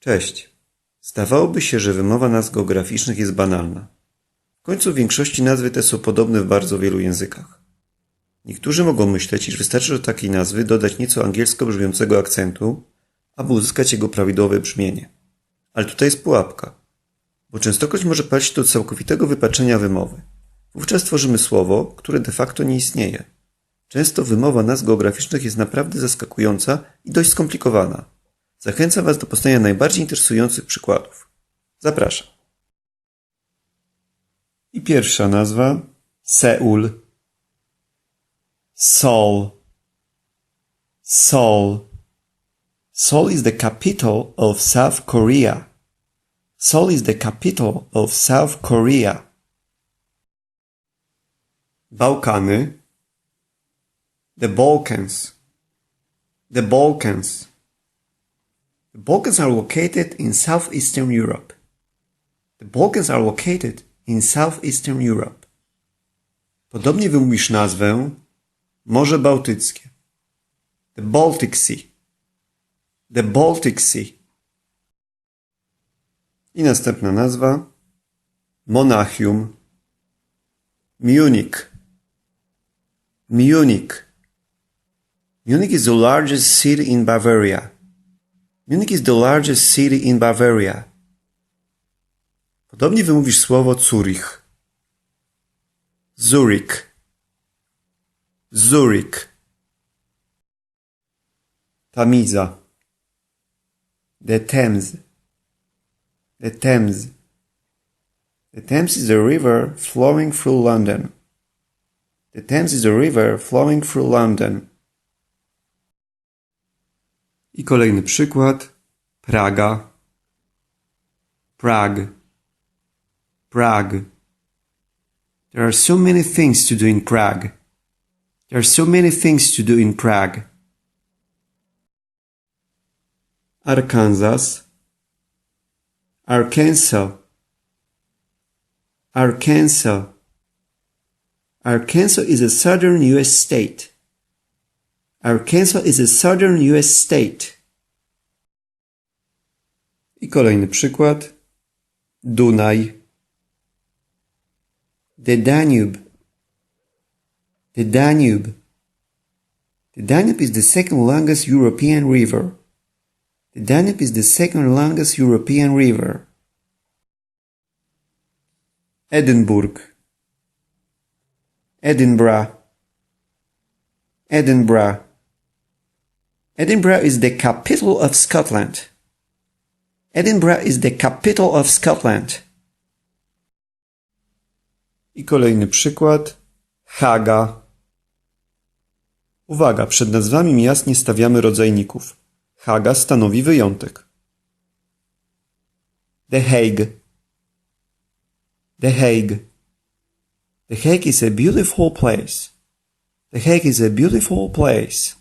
Cześć. Zdawałoby się, że wymowa nazw geograficznych jest banalna. W końcu w większości nazwy te są podobne w bardzo wielu językach. Niektórzy mogą myśleć, iż wystarczy do takiej nazwy dodać nieco angielsko brzmiącego akcentu, aby uzyskać jego prawidłowe brzmienie. Ale tutaj jest pułapka, bo częstokroć może paść do całkowitego wypaczenia wymowy. Wówczas tworzymy słowo, które de facto nie istnieje. Często wymowa nazw geograficznych jest naprawdę zaskakująca i dość skomplikowana. Zachęcam Was do poznania najbardziej interesujących przykładów. Zapraszam. I pierwsza nazwa Seul. Seoul. Seoul. Seoul is the capital of South Korea. Seoul is the capital of South Korea. Bałkany. The Balkans. The Balkans. The Balkans are located in southeastern Europe. The Balkans are located in southeastern Europe. Podobnie wymówisz nazwę Morze Bałtyckie. The Baltic Sea. The Baltic Sea. I następna nazwa Monachium. Munich. Munich. Munich is the largest city in Bavaria. Munich is the largest city in Bavaria. Podobnie wymówisz słowo Zurich. Zurich. Zurich. Tamiza. The Thames. The Thames. The Thames is a river flowing through London. The Thames is a river flowing through London. I kolejny przykład. Praga. Prague. Prague. There are so many things to do in Prague. There are so many things to do in Prague. Arkansas. Arkansas. Arkansas. Arkansas is a southern U.S. state. Arkansas is a southern U.S. state. I kolejny przykład. Dunaj. The Danube. The Danube. The Danube is the second longest European river. The Danube is the second longest European river. Edinburgh. Edinburgh. Edinburgh. Edinburgh is the capital of Scotland. Edinburgh is the capital of Scotland. I kolejny przykład. Haga. Uwaga, przed nazwami miast nie stawiamy rodzajników. Haga stanowi wyjątek. The Hague. The Hague. The Hague is a beautiful place. The Hague is a beautiful place.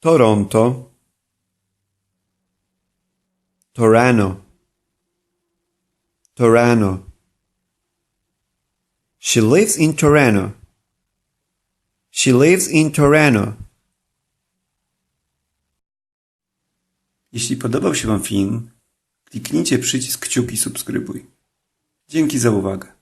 Toronto. Torano. Torano. She lives in Torano. She lives in Torano. Jeśli podobał się Wam film, kliknijcie przycisk kciuki subskrybuj. Dzięki za uwagę.